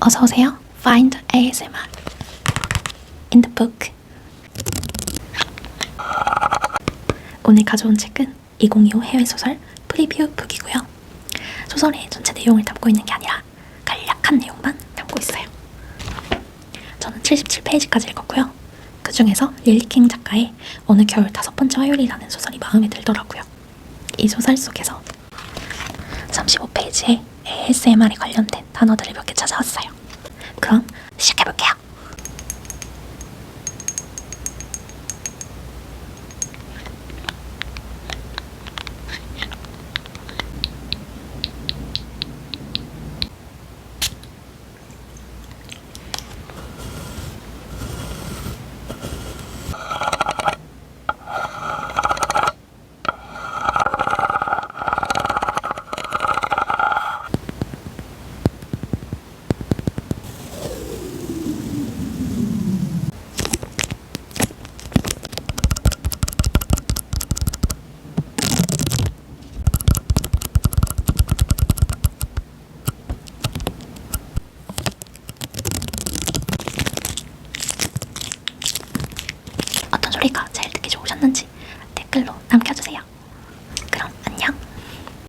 어서 오세요. Find ASMR in the book. 오늘 가져온 책은 2025 해외 소설 프리뷰 북이고요. 소설의 전체 내용을 담고 있는 게 아니라 간략한 내용만 담고 있어요. 저는 77페이지까지 읽었고요. 그 중에서 릴리킹 작가의 어느 겨울 다섯 번째 화요일이라는 소설이 마음에 들더라고요. 이 소설 속에서 35페이지에 ASMR에 관련된 단어들을 몇 소리가 제일 듣기 좋으셨는지 댓글로 남겨주세요.